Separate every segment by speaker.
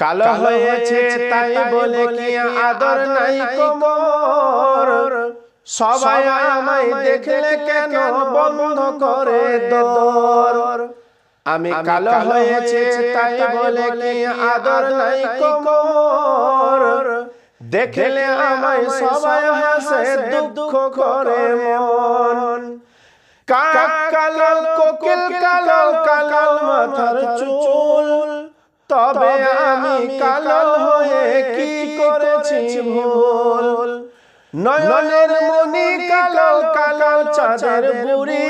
Speaker 1: কালো হয়েছে তাই বলে কি আদর নাই কোমর? সবাই আমায় দেখলে কেন বন্ধ করে দর আমি কালো হয়েছে তাই বলে কি আদর নাই কোমর? দেখলে আমায় সবাই হাসে দুঃখ করে মন। কালো কোকিল কালো কালো মাথার চুল। নয়নের মনি কালো কালো চাঁদের বুড়ি।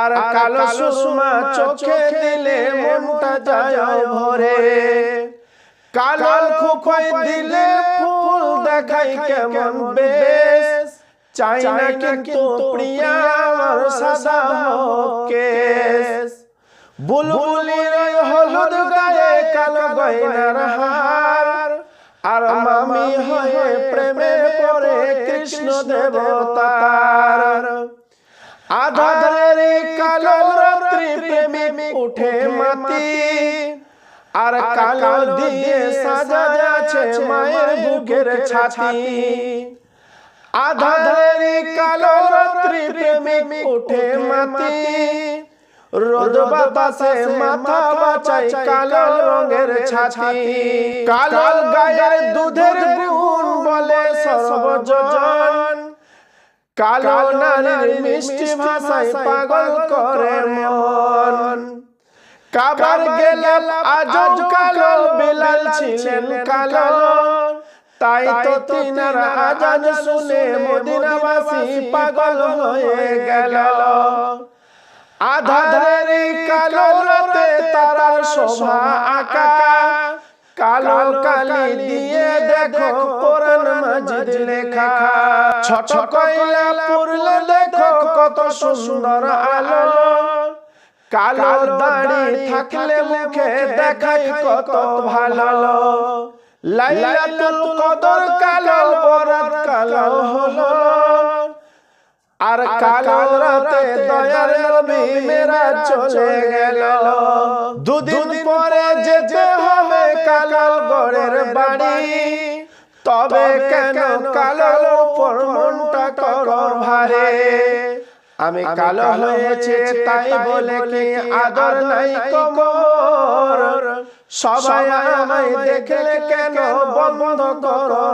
Speaker 1: আর কালো সুষমা চোখে দিলে মনটা যায় ভরে কালো খুফাই দিলে ফুল দেখাই কেমন বেশ। চাই না কিন্তু প্রিয়া আমার সাদা কেশ বুলবুলির হলুদ গায়ে কালো গয়নার হার। আর মামি হয়ে প্রেমে কৃষ্ণ দেবতার আধারের কালো রাত্রি প্রেমে উঠে মাতি। আর কালো দিয়ে সাজা যাচ্ছে মায়ের বুকের ছাতি। আধারের কালো রাত্রি প্রেমে উঠে মাতি। রোদ বাতাসে মাথা বাঁচাই কালো রঙের ছাতি। কালো গায়ের দুধের গুণ বলে সর্বজন। কালো নারীর মিষ্টি ভাষায় পাগল করে মন। কাবার গেলাম আজব কালো বিলাল ছিলেন কালো। তাই তো তিনার আজান শুনে মদিনাবাসী পাগল হয়ে গেল। আধারের কালো রাতে তারার শোভা আঁকা। কালো কালি দিয়ে দেখো কোরআন মাজিদ লেখা। ছোট কয়লা পুরলে দেখো কত সুন্দর আলো। কালো দাড়ি থাকলে মুখে দেখাই কত ভালো। লাইলাতুল কদর কালো, বরাত কালো হলো। আর কালো রাতে দয়ার নবী মেরা চলে গেল। দুদিন পরে যেতে হবে কালো গড়ের বাড়ি। তবে কেন কালো উপর মনটা করো ভারে? আমি কালো হয়েছে তাই বলে কি আদর নাই কোমর? সবাই আমায় দেখলে কেন বন্ধ করো